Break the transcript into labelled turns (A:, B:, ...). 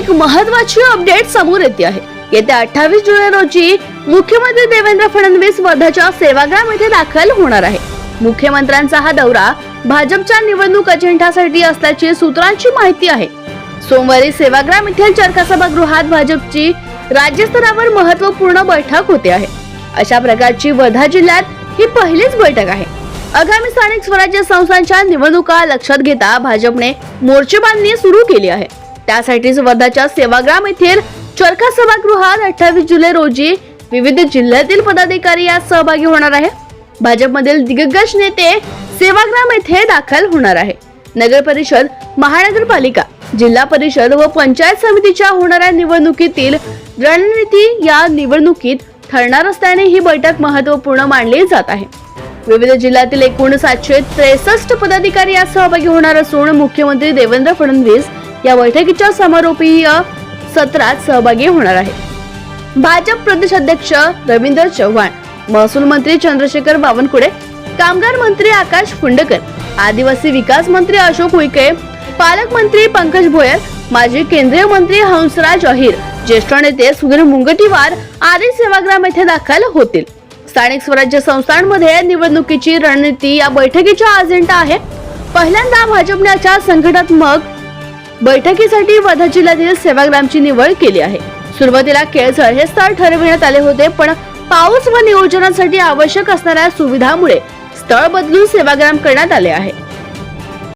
A: एक महत्वाची अपडेट समोर येते आहे. येत्या अठ्ठावीस जुलै रोजी मुख्यमंत्री देवेंद्र फडणवीस वर्धाच्या सेवाग्राम येथे दाखल होणार आहे. मुख्यमंत्र्यांचा हा दौरा भाजपच्या निवडणूक अजेंडासाठी असल्याची सूत्रांची माहिती आहे. सोमवारी सेवाग्राम येथील चरखा सभागृहात भाजपची राज्यस्तरावर महत्त्वपूर्ण बैठक होते आहे. अशा प्रकारची वर्धा जिल्ह्यात ही पहिलीच बैठक आहे. आगामी स्थानिक स्वराज्य संस्थांच्या निवडणुका लक्षात घेता भाजपने मोर्चेबांधणी सुरू केली आहे. त्यासाठीच वर्धाच्या सेवाग्राम येथील चरखा सभागृहात अठ्ठावीस जुलै रोजी विविध जिल्ह्यातील पदाधिकारी यात सहभागी होणार आहे भाजपमधील दिग्गज नेते सेवाग्राम येथे दाखल होणार आहे नगर परिषद महानगरपालिका जिल्हा परिषद व पंचायत समितीच्या होणाऱ्या निवडणुकीतील रणनीती या निवडणुकीत ठरणार असल्याने ही बैठक महत्त्वपूर्ण मानली जात आहे. विविध जिल्ह्यातील एकूण सातशे त्रेसष्ट पदाधिकारी यात सहभागी होणार असून मुख्यमंत्री देवेंद्र फडणवीस या बैठकीच्या समारोपीय सत्रात सहभागी होणार आहे. भाजप प्रदेश अध्यक्ष रवींद्र चव्हाण महसूल मंत्री चंद्रशेखर बावनकुळे कामगार मंत्री आकाश फुंडकर आदिवासी विकास मंत्री अशोक उईके पालकमंत्री पंकज भोयर माजी केंद्रीय मंत्री हंसराज अहिर ज्येष्ठ नेते सुधीर मुंगटीवार आदी सेवाग्राम येथे दाखल होतील. स्थानिक स्वराज्य संस्थांमध्ये निवडणुकीची रणनीती या बैठकीचा अजेंडा आहे. पहिल्यांदा भाजपने अशा बैठकीसाठी वर्धा जिल्ह्यातील सेवाग्रामची निवड केली आहे. सुरुवातीला केळझर हे स्थळ ठरविण्यात आले होते पण पाऊस व नियोजनासाठी आवश्यक असणाऱ्या सुविधामुळे स्थळ बदलून सेवाग्राम करण्यात आले आहे.